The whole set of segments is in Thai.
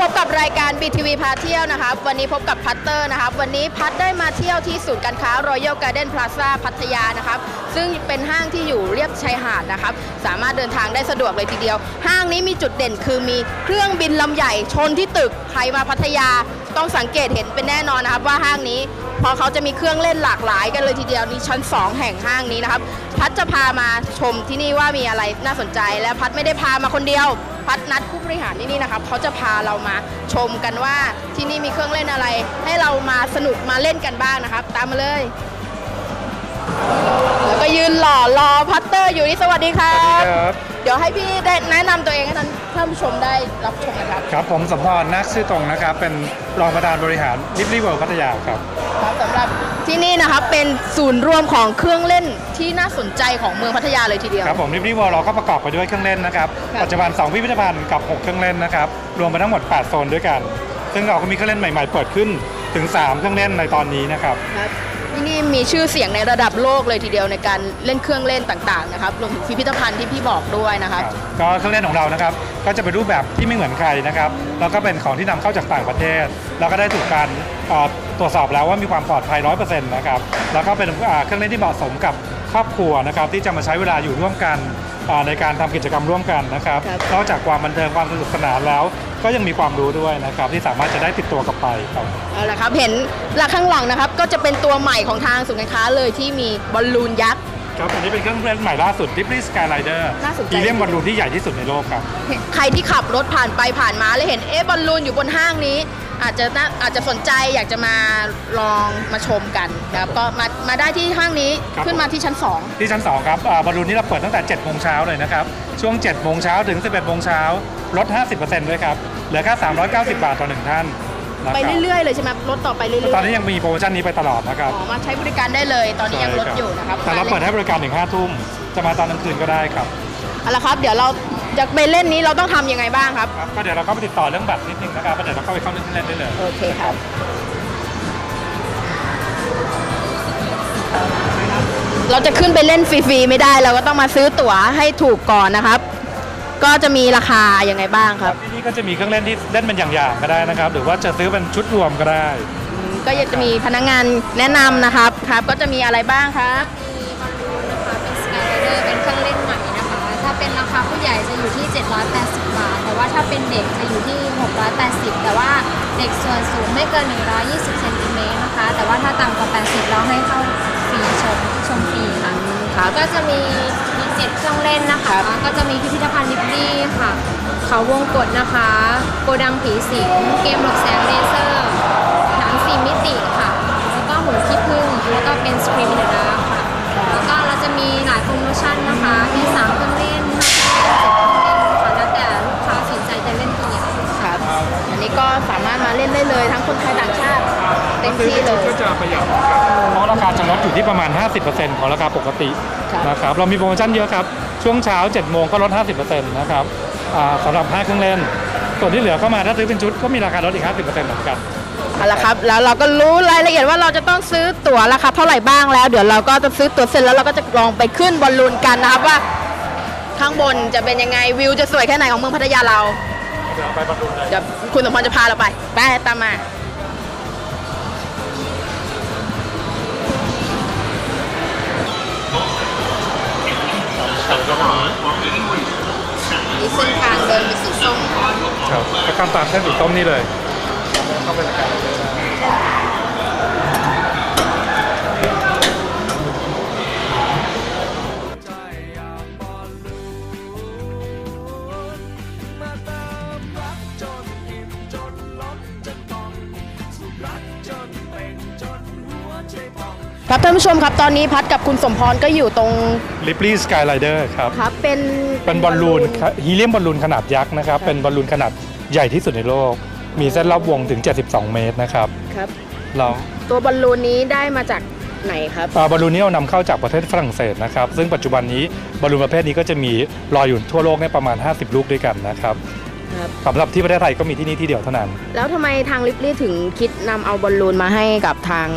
พบกับรายการ BTV พาเที่ยวนะครับ วันนี้พบกับพัตเตอร์นะครับ วันนี้พัตได้มาเที่ยวที่ศูนย์การค้า Royal Garden Plaza พัทยานะครับ ซึ่งเป็นห้างที่อยู่เรียบชายหาดนะครับ สามารถเดินทางได้สะดวกเลยทีเดียว ห้างนี้มีจุดเด่นคือมีเครื่องบินลำใหญ่ชนที่ตึก ใครมาพัทยาต้องสังเกตเห็นเป็นแน่นอนนะครับว่าห้างนี้พอเขาจะมีเครื่องเล่นหลากหลายกันเลยทีเดียวนี่ชั้น 2 แห่งห้างนี้นะครับ พัดจะพามาชมที่นี่ว่ามีอะไรน่าสนใจและพัดไม่ได้พามาคนเดียว พัดนัดผู้บริหารที่นี่นะครับเขาจะพาเรามาชมกันว่าที่นี่มีเครื่องเล่นอะไร ให้เรามาสนุกมาเล่นกันบ้างนะครับ ตามมาเลย แล้วก็ยืนหล่อรอพัตเตอร์อยู่นี่สวัสดีครับ ครับเดี๋ยวให้พี่ได้แนะนำตัวเองให้ท่านท่านผู้ชมได้รับชมนะครับครับผมสมพรนักชื่อตรงนะครับ เป็นรองประธานบริหารลิฟลี่เวิลด์พัทยาครับ ครับสำหรับที่นี่นะครับเป็นศูนย์รวมของเครื่องเล่นที่น่าสนใจของเมืองพัทยาเลยทีเดียว ครับผมลิฟลี่เวิลด์เราก็ประกอบไปด้วยเครื่องเล่นนะครับ ครับ ปัจจุบัน 2 พิพิธภัณฑ์กับ 6 เครื่องเล่นนะครับ รวมไปทั้งหมด 8 โซนด้วยกัน ซึ่งเราก็มีเครื่องเล่นใหม่ๆ เปิดขึ้นถึง 3 เครื่องเล่นในตอนนี้นะครับ ครับ ที่นี่มีชื่อเสียงในระดับโลกเลยทีเดียวในการเล่นเครื่องเล่นต่างๆนะครับรวมถึงพิพิธภัณฑ์ที่พี่บอกด้วยนะครับครับก็เครื่องเล่นของเรานะครับก็จะเป็นรูปแบบที่ไม่เหมือนใครนะครับแล้วก็เป็นของที่นำเข้าจากต่างประเทศ แล้วก็ได้ถูกการเอ่อตรวจสอบแล้วว่ามีความปลอดภัย100%นะครับแล้วก็เป็นอ่าเครื่องเล่นที่เหมาะสมกับครอบครัวนะครับที่จะมาใช้เวลาอยู่ร่วมกันอ่าในการทำกิจกรรมร่วมกันนะครับครับนอกจากความบันเทิงความสนุกสนานแล้ว ก็ยังมีความรู้ด้วยนะครับที่สามารถจะได้ติดตัวกลับไปครับเอาละครับเห็นหลักข้างหลังนะครับก็จะเป็นตัวใหม่ของทางศูนย์การค้าเลยที่มีบอลลูนยักษ์ครับอันนี้เป็นเครื่องเล่นใหม่ล่าสุด d i p l y Skyrider น่าสนใจ ฮีเลียมบอลลูนที่ใหญ่ที่สุดในโลกครับ ใครที่ขับรถผ่านไปผ่านมาแล้วเห็นเอ๊ะบอลลูนอยู่บนห้างนี้ อาจจะน่าอาจจะสนใจอยากจะมาลองมาชมกันนะครับก็มามาได้ที่ห้างนี้ครับ ขึ้นมาที่ชั้นที่ชั้น 2 ครับอ่าบอลลูนนี้เราเปิดตั้งแต่7โมงเช้าเลยนะครับ ช่วง7โมงเช้าถึง 11โมงเช้าลด 50%ด้วยครับ เหลือแค่390 บาทต่อหนึ่งท่านนะ2คไปรับเรื่อยๆเลยใช่ไหมลดต่อไปเรื่อยๆตอนนี้ยังมีโปรโมชั่นนี้ไปตลอดนะครับอ๋อมาใช้บริการได้เลย ตอนนี้ยังลดใช่อยู่นะครับแต่เราเปิดให้บริการถึง5ทุ่มจะมาตอนกลางคืนก็ได้ครับ เอาละครับ เดี๋ยวเรา จะไปเล่นนี้เราต้องทำยังไงบ้างครับ ครับก็เดี๋ยวเราก็ไปติดต่อเรื่องบัตรนิดนึงนะครับแล้วเดี๋ยวเราเข้าไปเข้าเล่นเล่นได้เลยโอเคครับ เราจะขึ้นไปเล่นฟรีๆไม่ได้เราก็ต้องมาซื้อตั๋วให้ถูกก่อนนะครับ ก็จะมีราคายังไงบ้างครับ ที่นี่ก็จะมีเครื่องเล่นที่เล่นเป็นอย่างๆก็ได้นะครับ หรือว่าจะซื้อเป็นชุดรวมก็ได้อืมก็จะมีพนักงานแนะนำนะครับครับ ก็จะมีอะไรบ้างครับ 180 บาท แต่ว่าถ้าเป็นเด็กจะอยู่ที่ 680 แต่ว่าเด็กส่วนสูงไม่เกิน 120เซนติเมตรนะคะ แต่ว่าถ้าต่ำกว่า 80 เราให้เข้าฟรีชมชมฟรีค่ะ ครัก็จะมีมีเจ็ดเครื่องเล่นนะคะ ก็จะมีพิพิธภัณฑ์ดิบลี่ค่ะ เขาวงกดนะคะ โกดังผีสิง เกมหลบแสงเลเซอร์ หนังสี่มิติค่ะ แล้วก็หมูขี้ผึ้งแล้วก็เป็นสครีมเดอร์ค่ะ แล้วก็เราจะมีหลายโปรโมชั่นนะคะมีสาม ก็สามารถมาเล่นได้เลย ทั้งคนไทยต่างชาติเต็มที่เลย ก็จะประหยัดครับเพราะราคาจะลดอยู่ที่ประมาณ 50%ของราคาปกติครับนะครับเรามีโปรโมชั่นเยอะครับ ช่วงเช้า 7 โมงก็ลด 50%นะครับอ่าสำหรับ5เครื่องเล่น ส่วนที่เหลือก็มาถ้าซื้อเป็นชุดก็มีราคาลดอีก 50%เหมือนกันเอาละครับแล้วเราก็รู้รายละเอียดว่าเราจะต้องซื้อตั๋วราคาเท่าไหร่บ้างแล้ว เดี๋ยวเราก็จะซื้อตั๋วเสร็จแล้วเราก็จะลองไปขึ้นบอลลูนกันนะครับว่าข้างบนจะเป็นยังไงวิวจะสวยแค่ไหนของเมืองพัทยาเราเดี๋ยวไปบรรลุเลยเดี๋ยวคุณสมพรจะพาเราไป ไปตามมานี่เส้นทางเดินเป็นสีส้ม ครับก็ข้ามตามเส้นสีส้มนี่เลยเข้าไปในการเลยนะ ครับท่านผู้ชมครับตอนนี้พัดกับคุณสมพรก็อยู่ตรงลิปลี่สกายไลเดอร์ครับครับเป็นเป็นบอลลูนฮีเลียมบอลลูนขนาดยักษ์นะครับเป็นบอลลูนขนาดใหญ่ที่สุดในโลก มีเส้นรอบวงถึง 72 เมตรนะครับครับเราตัวบอลลูนนี้ได้มาจากไหนครับอ่าบอลลูนนี้เรานำเข้าจากประเทศฝรั่งเศสนะครับ ซึ่งปัจจุบันนี้บอลลูนประเภทนี้ก็จะมีลอยอยู่ทั่วโลกเนี่ยประมาณ 50 ลูกด้วยกันนะครับครับสำหรับที่ประเทศไทยก็มีที่นี่ที่เดียวเท่านั้น แล้วทำไมทางลิปลี่ถึงคิดนำเอาบอลลูนมาให้กับทาง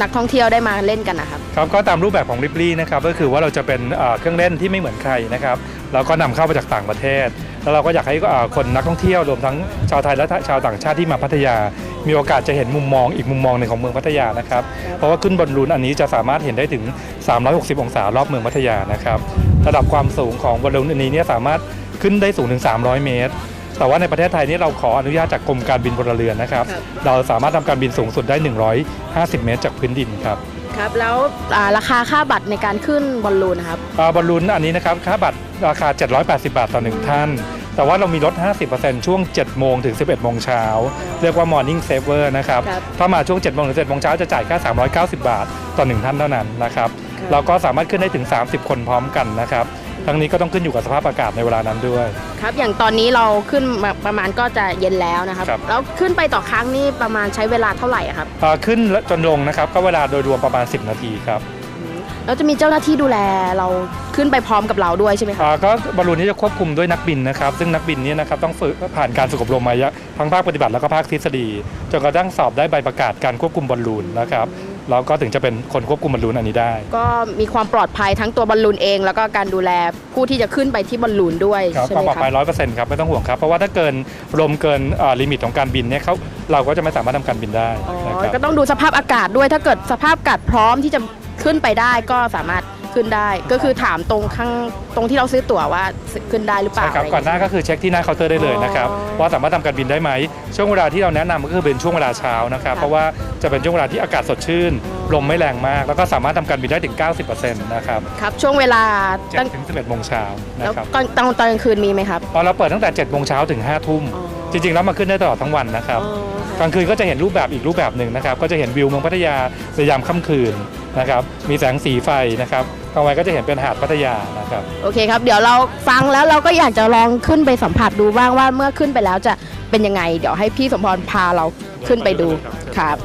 นักท่องเที่ยวได้มาเล่นกันนะครับครับก็ตามรูปแบบของริ p ลี่นะครับก็คือว่าเราจะเป็นเอ่อเครื่องเล่นที่ไม่เหมือนใครนะครับแล้วก็นำเข้ามาจากต่างประเทศ แล้วเราก็อยากให้อ่าคนนักท่องเที่ยวรวมทั้งชาวไทยและชาวต่างชาติที่มาพัทยา มีโอกาสจะเห็นมุมมองอีกมุมมองหนึ่งของเมืองพัทยานะครับเพราะว่าขึ้นบนลูนอันนี้จะสามารถเห็นได้ถึง 360 องศารอบเมืองพัทยานะครับระดับความสูงของบอลลูนอันนี้เนี่ยสามารถขึ้นได้สูงถึง 300 เมตร แต่ว่าในประเทศไทยนี่เราขออนุญาตจากกรมการบินพลเรือนนะครับครับเราสามารถทำการบินสูงสุดได้ 150 เมตรจากพื้นดินครับครับแล้วอ่าราคาค่าบัตรในการขึ้นบอลลูนนะครับอ่าบอลลูนอันนี้นะครับค่าบัตรราคา 780 บาทต่อหนึ่งท่าน แต่ว่าเรามีลด 50%ช่วง 7 โมงถึง 11 โมงเช้า เรียกว่า Morning Saver นะครับครับถ้ามาช่วง 7 โมงถึง11โมงเช้าจะจ่ายแค่390 บาทต่อหนึ่งท่านเท่านั้นนะครับครับ เราก็สามารถขึ้นได้ถึง 30 คนพร้อมกันนะครับ ทั้งนี้ก็ต้องขึ้นอยู่กับสภาพอากาศในเวลานั้นด้วย ครับ อย่างตอนนี้เราขึ้นมาประมาณก็จะเย็นแล้วนะครับครับ แล้วขึ้นไปต่อครั้งนี่ประมาณใช้เวลาเท่าไหร่อะครับอ่าขึ้นและจนลงนะครับก็เวลาโดยรวมประมาณ 10 นาทีครับแล้วจะมีเจ้าหน้าที่ดูแลเราขึ้นไปพร้อมกับเราด้วยใช่ไหมครับอ่าก็บอลลูนนี้จะควบคุมด้วยนักบินนะครับ ซึ่งนักบินเนี้นะครับต้องฝึกผ่านการฝึกอบรมมาเยอะทั้งภาคปฏิบัติแล้วก็ภาคทฤษฎีจนกระทั่งสอบได้ใบประกาศการควบคุมบอลลูนนะครับ แล้วก็ถึงจะเป็นคนควบคุมบอลลูนอันนี้ได้ ก็มีความปลอดภัยทั้งตัวบอลลูนเอง แล้วก็การดูแลผู้ที่จะขึ้นไปที่บอลลูนด้วยครับใช่ความไหมปลอดคภัยรับร้อยเปอร์เซ็นต์ครับไม่ต้องห่วงครับเพราะว่าถ้าเกินลมเกินอ่าลิมิตของการบินเนี่ยเขาเราก็จะไม่สามารถทำการบินได้อ๋อนะครับ ก็ต้องดูสภาพอากาศด้วยถ้าเกิดสภาพอากาศพร้อมที่จะขึ้นไปได้ก็สามารถ ขึ้นได้ ก็คือถามตรงข้างตรงที่เราซื้อตั๋วว่าขึ้นได้หรือเปล่าใช่ครับะไรก่อนหน้าก็คือเช็คที่หน้าเคาน์เตอร์ได้เลยนะครับอ๋อว่าสามารถทำการบินได้ไหมช่วงเวลาที่เราแนะนำก็คือเป็นช่วงเวลาเช้านะครับครับเพราะว่าจะเป็นช่วงเวลาที่อากาศสดชื่นลมไม่แรงมาก แล้วก็สามารถทำการบินได้ถึง 90%นะครับครับช่วงเวลาตั้ง7ถึง11โมงเช้าแล้วนะครับตอนตอนตอนกลางคืนมีไหมครับตอนเราเปิดตั้งแต่7โมงเช้าถึง5ทุ่มอ๋อ จริงๆแล้วมาขึ้นได้ตลอดทั้งวันนะครับ อ๋อคกรับลางคืนก็จะเห็นรูปแบบอีกรูปแบบหนึ่งนะครับ ก็จะเห็นวิวเมืองพัทยาในยามค่ำคืนนะครับ มีแสงสีไฟนะครับกลางวันก็จะเห็นเป็นหาดพัทยานะครับ โอเคครับ เดี๋ยวเราฟังแล้วเราก็อยากจะลองขึ้นไปสัมผัสดูบ้างว่าเมื่อขึ้นไปแล้วจะเป็นยังไง เดี๋ยวให้พี่สมพรพาเราขึ้นไปดูครับ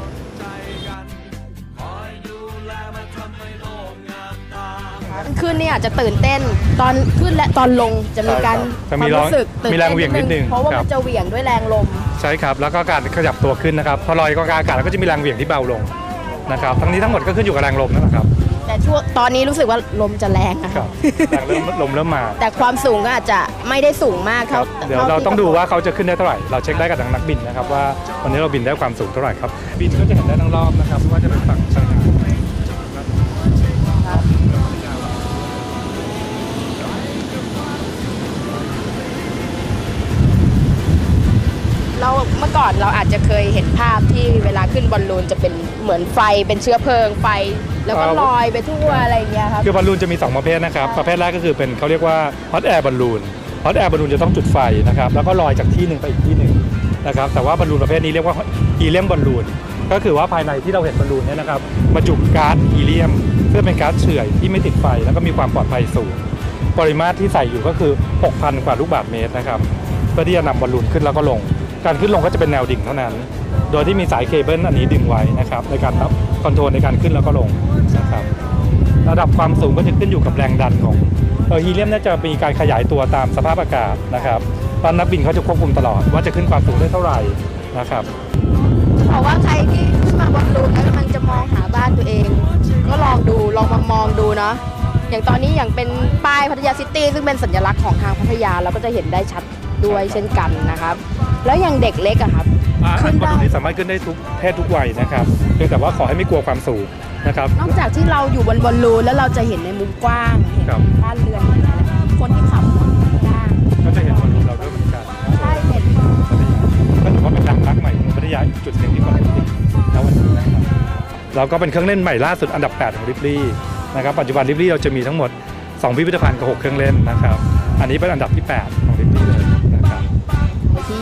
ขึ้นเนี่ยอาจจะตื่นเต้นตอนขึ้นและตอนลงจะมีการจะคมีวามแรงรู้สึกตื่นมีแรงเหวี่ยงนิดนึงเพราะว่าครัมับนจะเหวี่ยงด้วยแรงลม ใช่ครับ แล้วก็การขยับตัวขึ้นนะครับพอลอยกองอากาศแล้วก็จะมีแรงเหวี่ยงที่เบาลงนะครับทั้งนี้ทั้งหมดก็ขึ้นอยู่กับแรงลมนั่นแหละครับแต่ช่วงตอนนี้รู้สึกว่าลมจะแรงอะครับแรงเริ่มลมเริ่มมาแต่ความสูงก็อาจจะไม่ได้สูงมากครัเท่าบเดี๋ยวเราต้องดูว่าเขาจะขึ้นได้เท่าไหร่เราเช็คได้กับทางนักบินนะครับว่าวันนี้เราบินได้ความสูงเท่าไหร่ครับบินก็จะเห็นได้ทั้งรอบนะครับไม่ว่าจะเป็นฝั่งชายหาด เมื่อก่อนเราอาจจะเคยเห็นภาพที่เวลาขึ้นบอลลูนจะเป็นเหมือนไฟเป็นเชื้อเพลิงไฟ แล้วก็ลอยไปทั่วอะไรอย่างเงี้ยครับคือบอลลูนจะมี 2 ประเภทนะครับ ประเภทแรกก็คือเป็นเขาเรียกว่าฮอตแอร์บอลลูนฮอตแอร์บอลลูนจะต้องจุดไฟนะครับแล้วก็ลอยจากที่หนึ่งไปอีกที่หนึ่งนะครับแต่ว่าบอลลูนประเภทนี้เรียกว่าฮีเลียมบอลลูนก็คือว่าภายในที่เราเห็นบอลลูนเนี่ยนะครับบรรจุก๊าซฮีเลียมซึ่งเป็นก๊าซเฉื่อยที่ไม่ติดไฟแล้วก็มีความปลอดภัยสูงปริมาตรที่ใส่อยู่ก็คือ 6,000 กว่าลูกบาศก์เมตรนะครับเพื่อที่จะนำบอลลูนขึ้นแล้วก็ลง การขึ้นลงก็จะเป็นแนวดิ่งเท่านั้น โดยที่มีสายเคเบิลอันนี้ดึงไว้นะครับในการรับคอนโทรลในการขึ้นแล้วก็ลงนะครับระดับความสูงก็จะขึ้นอยู่กับแรงดันของเออฮีเลียมนี่ยจะมีการขยายตัวตามสภาพอากาศนะครับตอนนักบินเขาจะควบคุมตลอดว่าจะขึ้นความสูงได้เท่าไหร่นะครับเพราะว่าใครที่ขึ้นมาบอลลูนแล้วกำลังจะมองหาบ้านตัวเอง ก็ลองดูลองมามองดูเนาะอย่างตอนนี้อย่างเป็นป้ายพัทยาซิตี้ซึ่งเป็นสัญลักษณ์ของทางพัทยาเราก็จะเห็นได้ชัดด้วยเช่นกันนะครับ แล้วอย่างเด็กเล็กอะครับขึ้ขึ้นนได้บอลลูนนี้สามารถขึ้นได้ทุกเพศทุกวัยนะครับเพียงแต่ว่าขอให้ไม่กลัวความสูงนะครับ นอกจากที่เราอยู่บนบอลลูนแล้วเราจะเห็นในมุมกว้างเห็นครับ บ้านเรือนคนที่ขับรถข้างก็จะเห็นบอลลูนเราด้วยเหมือนกันใช่เห็นพัทยาก็ถือว่าเป็นแหล่งรักใหม่ของพัทยาอีกจุดหนึ่งที่คนติดณวันนี้นะครับเราก็เป็นเครื่องเล่นใหม่ล่าสุดอันดับ 8 ของริบลี่นะครับปัจจุบันริบลี่เราจะมีทั้งหมด 2 พิพิธภัณฑ์กับ 6 เครื่องเล่นนะครับ อันนี้เป็นอันดับที่ 8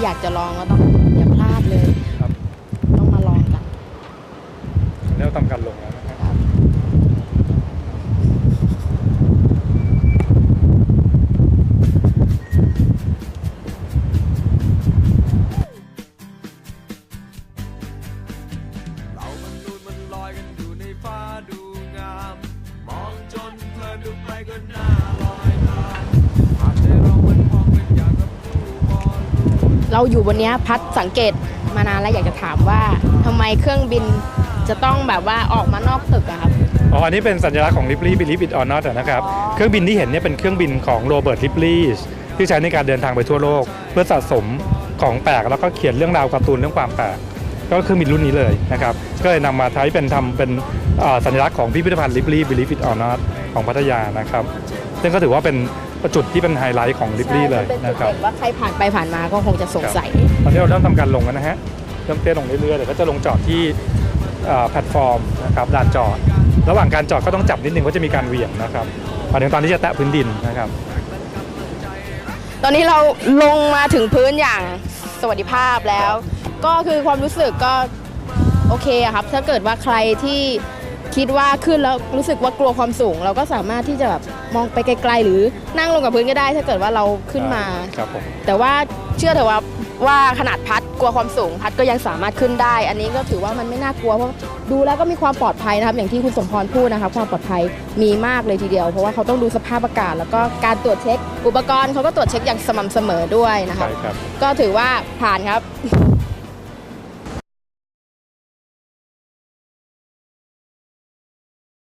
อยากจะลองก็ต้องอย่าพลาดเลย ครับ ต้องมาลองกันแล้วเราทำการลงแล้วนะครับเรามันนูนมันลอยกันอยู่ในฟ้าดูงาม มองจนเพลินดูไปก็น่าลอย เราอยู่บนนี้พัดสังเกตมานานแล้วอยากจะถามว่าทำไมเครื่องบินจะต้องแบบว่าออกมานอกตึกอะครับอ๋ออันนี้เป็นสัญลักษณ์ของ Ripley Believe It or Not อะนะครับเครื่องบินที่เห็นเนี่ยเป็นเครื่องบินของโรเบิร์ต Ripley ที่ใช้ในการเดินทางไปทั่วโลก เพื่อสะสมของแปลกแล้วก็เขียนเรื่องราวการ์ตูนเรื่องความแปลกก็เครื่อมีรุ่นนี้เลยนะครับก็เลยนำมาใช้เป็นทำเป็นสัญลักษณ์ของพิพิธภัณฑ์ Ripley Believe It or Not ของพัทยานะครับซึ่งก็ถือว่าเป็น จุดที่เป็นไฮไลท์ของ Ripley เลยเป็นจุดนะครับเด่นว่าใครผ่านไปผ่านมาก็คงจะสงสัยตอนนี้เราเริ่มทำการลงกันนะฮะเริ่มเต้นลงเรื่อยๆเดี๋ยวก็จะลงจอดที่เอ่อแพลตฟอร์มนะครับลานจอด ระหว่างการจอดก็ต้องจับนิดนึงว่าจะมีการเหวี่ยงนะครับมาถึงตอนที่จะแตะพื้นดินนะครับ ตอนนี้เราลงมาถึงพื้นอย่างสวัสดิภาพแล้ว ก็คือความรู้สึกก็โอเคอะครับถ้าเกิดว่าใครที่ คิดว่าขึ้นแล้วรู้สึกว่ากลัวความสูง เราก็สามารถที่จะแบบมองไปไกลๆ หรือนั่งลงกับพื้นก็ได้ ถ้าเกิดว่าเราขึ้นมา ครับผมแต่ว่าเชื่อเถอะว่าว่าขนาดพัดกลัวความสูง พัดก็ยังสามารถขึ้นได้ อันนี้ก็ถือว่ามันไม่น่ากลัวเพราะดูแล้วก็มีความปลอดภัยนะครับ อย่างที่คุณสมพรพูดนะครับความปลอดภัยมีมากเลยทีเดียว เพราะว่าเขาต้องดูสภาพอากาศ แล้วก็การตรวจเช็ค อุปกรณ์เขาก็ตรวจเช็คอย่างสม่ำเสมอด้วยนะครับใช่ครับ ก็ถือว่าผ่านครับ